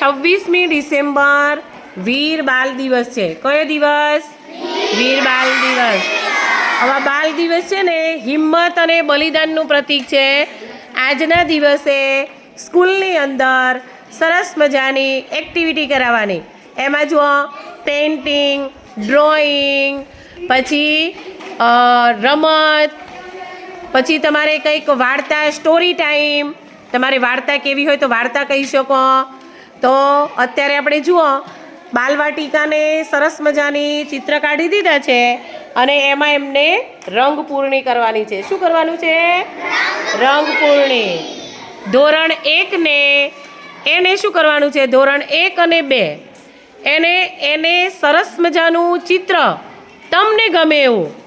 છવ્વીસમી ડિસેમ્બર વીર બાલ દિવસ છે. કયો દિવસ? વીર બાલ દિવસ. હવે બાલ દિવસ છે ને, હિંમત અને બલિદાનનું પ્રતીક છે. આજના દિવસે સ્કૂલની અંદર સરસ મજાની એક્ટિવિટી કરાવવાની. એમાં જુઓ પેઇન્ટિંગ ડ્રોઈંગ પછી રમત, પછી તમારે કંઈક વાર્તા સ્ટોરી ટાઈમ તમારે વાર્તા કેવી હોય તો વાર્તા કહી શકો. તો અત્યારે આપણે જુઓ, બાલવાટિકાને સરસ મજાની ચિત્ર કાઢી દીધા છે અને એમાં એમને રંગ પૂર્ણી કરવાની છે. શું કરવાનું છે? રંગ પૂર્ણી. ધોરણ એકને એને શું કરવાનું છે? ધોરણ એક અને બે. એને એને સરસ મજાનું ચિત્ર. તમને ગમે એવું.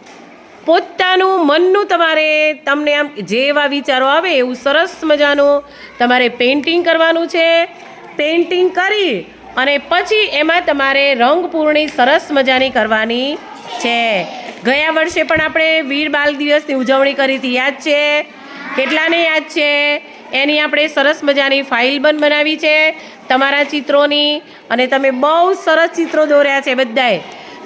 પોતાનું મનનું તમારે, તમને આમ જેવા વિચારો આવે એવું સરસ મજાનું તમારે પેઇન્ટિંગ કરવાનું છે. પેઇન્ટિંગ કરી અને પછી એમાં તમારે રંગપૂર્ણી સરસ મજાની કરવાની છે. ગયા વર્ષે પણ આપણે વીર બાલ દિવસની ઉજવણી કરી હતી. યાદ છે? કેટલાને યાદ છે? એની આપણે સરસ મજાની ફાઇલ પણ બનાવી છે તમારા ચિત્રોની અને તમે બહુ સરસ ચિત્રો દોર્યા છે બધાએ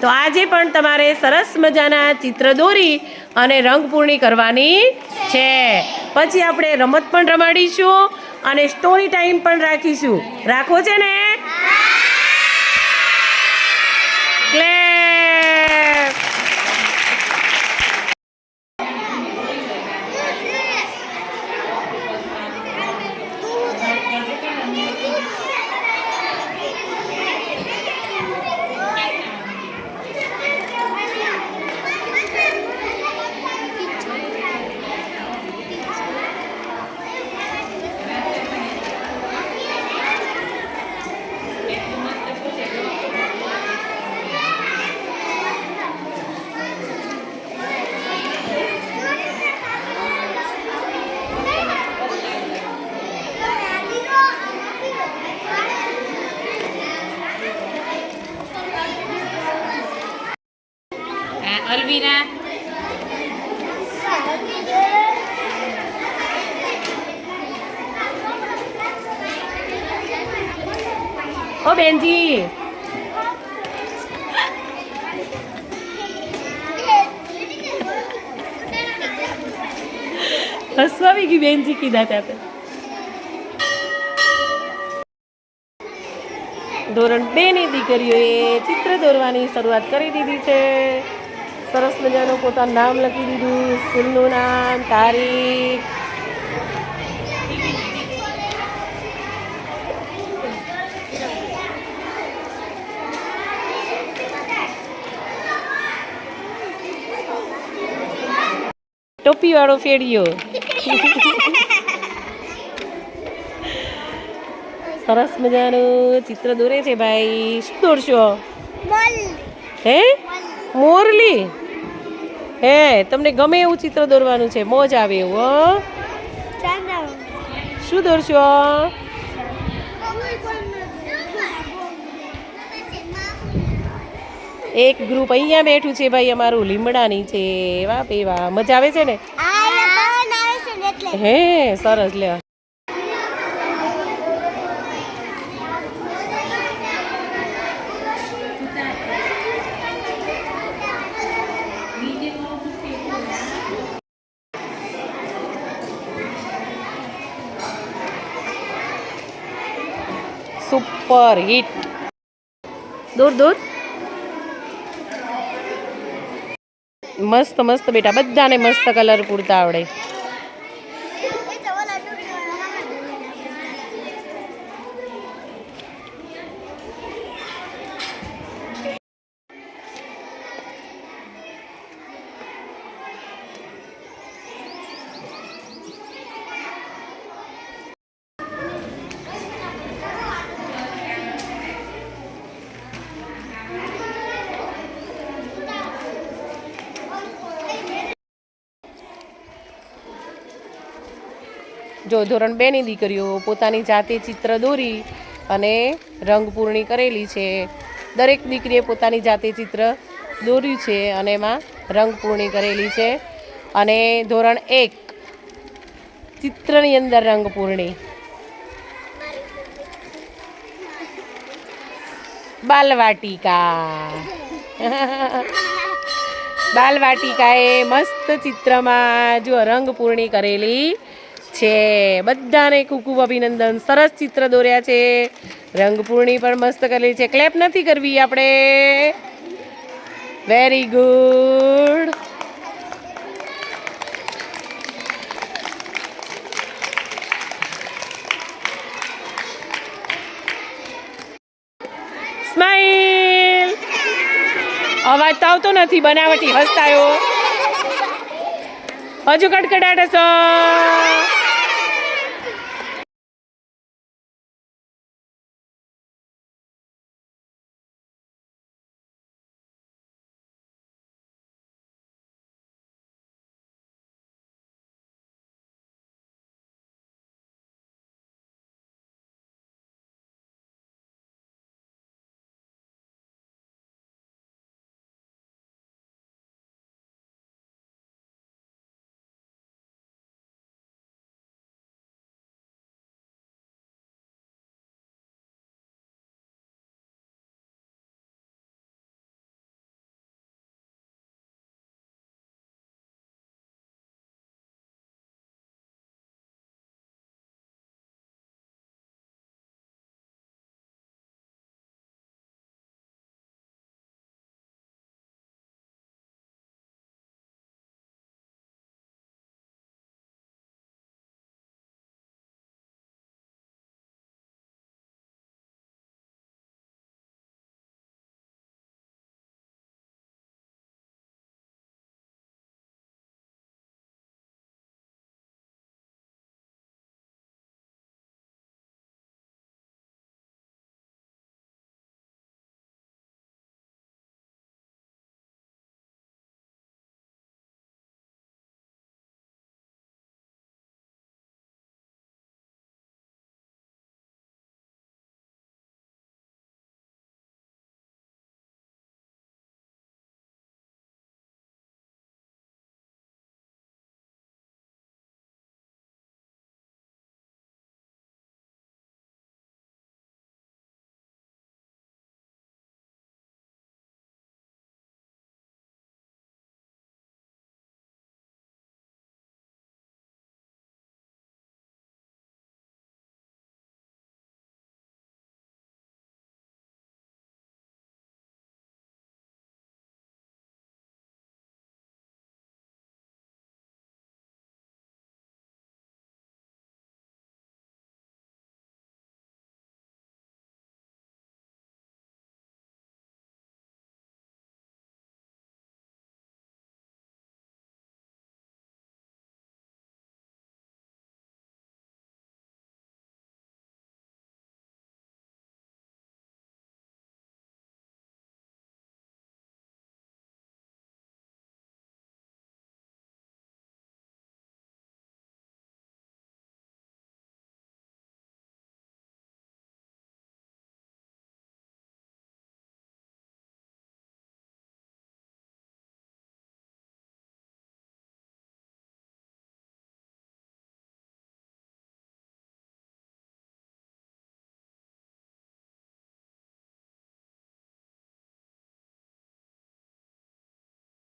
તો આજે પણ તમારે સરસ મજાના ચિત્ર દોરી અને રંગપૂર્ણી કરવાની છે. પછી આપણે રમત પણ રમાડીશું. અને સ્ટોરી ટાઈમ પણ રાખીશું. રાખવો છે ને? અલવીરા ઓ બેનજી હસવા બી ગઈ બેનજી કીધા ત્યાં ધોરણ બે ની દીકરીઓએ ચિત્ર દોરવાની શરૂઆત કરી દીધી છે. સરસ મજાનું પોતાનું નામ લખી દીધું સ્કૂલનું નામ તારીખ. ટોપી વાળો ફેડિયો. સરસ મજાનું ચિત્ર દોરે છે ભાઈ. શું દોરશો? હે? મોરલી? હે તમને ગમે એવું ચિત્ર દોરવાનું છે? મોજ આવે એવું શું દોરશો? એક ગ્રુપ અહીંયા બેઠું છે ભાઈ અમારું લીમડાની છે. એવા પેવા મજા આવે છે ને? હે સરસ લે સુપર હિટ દૂર દૂર મસ્ત મસ્ત બેટા બધાને મસ્ત કલર પૂરતા આવડે જો ધોરણ બેની દીકરીઓ પોતાની જાતે ચિત્ર દોરી અને રંગપૂર્ણી કરેલી છે. દરેક દીકરીએ પોતાની જાતે ચિત્ર દોર્યું છે અને એમાં રંગપૂર્ણી કરેલી છે. અને ધોરણ એક, ચિત્રની અંદર રંગપૂર્ણી બાલવાટિકા. બાલવાટિકાએ મસ્ત ચિત્રમાં જો રંગપૂર્ણી કરેલી છે. બધાને ખૂબ અભિનંદન. સરસ ચિત્ર દોર્યા છે. રંગપૂર્ણી પણ મસ્ત કરેલી છે. ક્લેપ નથી કરવી આપણે. વેરી ગુડ સ્માઈલ અવાજ તો આવતો નથી. બનાવટી હસતાયો હજુ કડકડાટ હસો